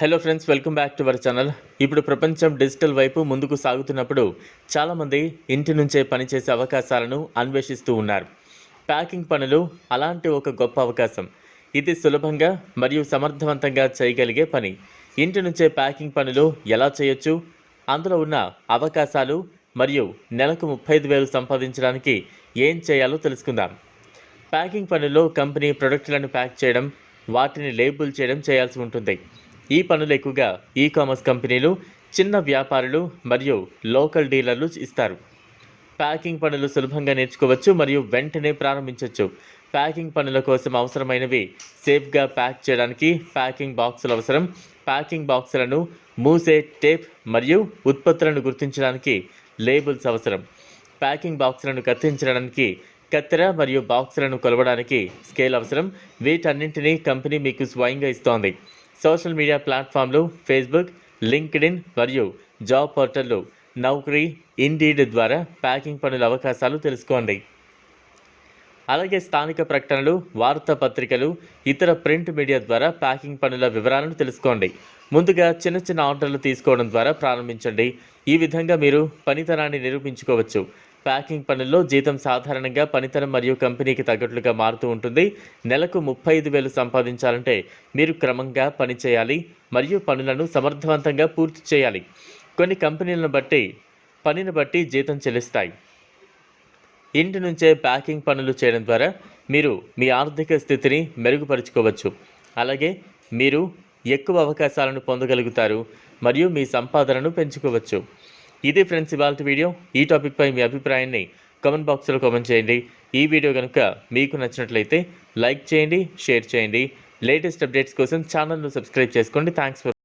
Hello friends welcome back to our channel ఇప్పుడు ప్రపంచం digital వైపు ముందుకు సాగుతున్నప్పుడు చాలామంది ఇంటి నుంచే పనిచేసే అవకాశాలను అన్వేషిస్తూ ఉన్నారు. ప్యాకింగ్ పనులు అలాంటి ఒక గొప్ప అవకాశం. ఇది సులభంగా మరియు సమర్థవంతంగా చేయగలిగే పని. ఇంటి నుంచే ప్యాకింగ్ పనులు ఎలా చేయొచ్చు? అందులో ఉన్న అవకాశాలు మరియు నెలకు ముప్పై ఐదు వేలు సంపాదించడానికి ఏం చేయాలో తెలుసుకుందాం. ప్యాకింగ్ పనుల్లో కంపెనీ ప్రొడక్టులను ప్యాక్ చేయడం వాటిని లేబుల్ చేయడం చేయాల్సి ఉంటుంది. ఈ పనులు ఎక్కువగా ఈ కామర్స్ కంపెనీలు చిన్న వ్యాపారులు మరియు లోకల్ డీలర్లు ఇస్తారు. ప్యాకింగ్ పనులు సులభంగా నేర్చుకోవచ్చు మరియు వెంటనే ప్రారంభించవచ్చు. ప్యాకింగ్ పనుల కోసం అవసరమైనవి సేఫ్గా ప్యాక్ చేయడానికి ప్యాకింగ్ బాక్సులు అవసరం. ప్యాకింగ్ బాక్సులను మూసే టేప్ మరియు ఉత్పత్తులను గుర్తించడానికి లేబుల్స్ అవసరం. ప్యాకింగ్ బాక్సులను కత్తిరించడానికి కత్తెర మరియు బాక్సులను కొలవడానికి స్కేల్ అవసరం. వీటన్నింటినీ కంపెనీ మీకు స్వయంగా ఇస్తోంది. సోషల్ మీడియా ప్లాట్ఫామ్లు ఫేస్బుక్ లింక్డ్ఇన్ మరియు జాబ్ పోర్టల్లో నౌకరీ ఇండీడ్ ద్వారా ప్యాకింగ్ పనుల అవకాశాలు తెలుసుకోండి. అలాగే స్థానిక ప్రకటనలు వార్తాపత్రికలు ఇతర ప్రింట్ మీడియా ద్వారా ప్యాకింగ్ పనుల వివరాలను తెలుసుకోండి. ముందుగా చిన్న చిన్న ఆర్డర్లు తీసుకోవడం ద్వారా ప్రారంభించండి. ఈ విధంగా మీరు పనితనాన్ని నిరూపించుకోవచ్చు. ప్యాకింగ్ పనుల్లో జీతం సాధారణంగా పనితనం మరియు కంపెనీకి తగ్గట్లుగా మారుతూ ఉంటుంది. నెలకు ముప్పై ఐదు వేలు సంపాదించాలంటే మీరు క్రమంగా పని చేయాలి మరియు పనులను సమర్థవంతంగా పూర్తి చేయాలి. కొన్ని కంపెనీలను బట్టి పనిని బట్టి జీతం చెల్లిస్తాయి. ఇంటి నుంచే ప్యాకింగ్ పనులు చేయడం ద్వారా మీరు మీ ఆర్థిక స్థితిని మెరుగుపరుచుకోవచ్చు. అలాగే మీరు ఎక్కువ అవకాశాలను పొందగలుగుతారు మరియు మీ సంపాదనను పెంచుకోవచ్చు. ఇది ఫ్రెండ్స్ ఇవాళ వీడియో. ఈ టాపిక్పై మీ అభిప్రాయాన్ని కామెంట్ బాక్స్లో కామెంట్ చేయండి. ఈ వీడియో కనుక మీకు నచ్చినట్లయితే లైక్ చేయండి షేర్ చేయండి. లేటెస్ట్ అప్డేట్స్ కోసం ఛానల్ను సబ్స్క్రైబ్ చేసుకోండి. Thanks for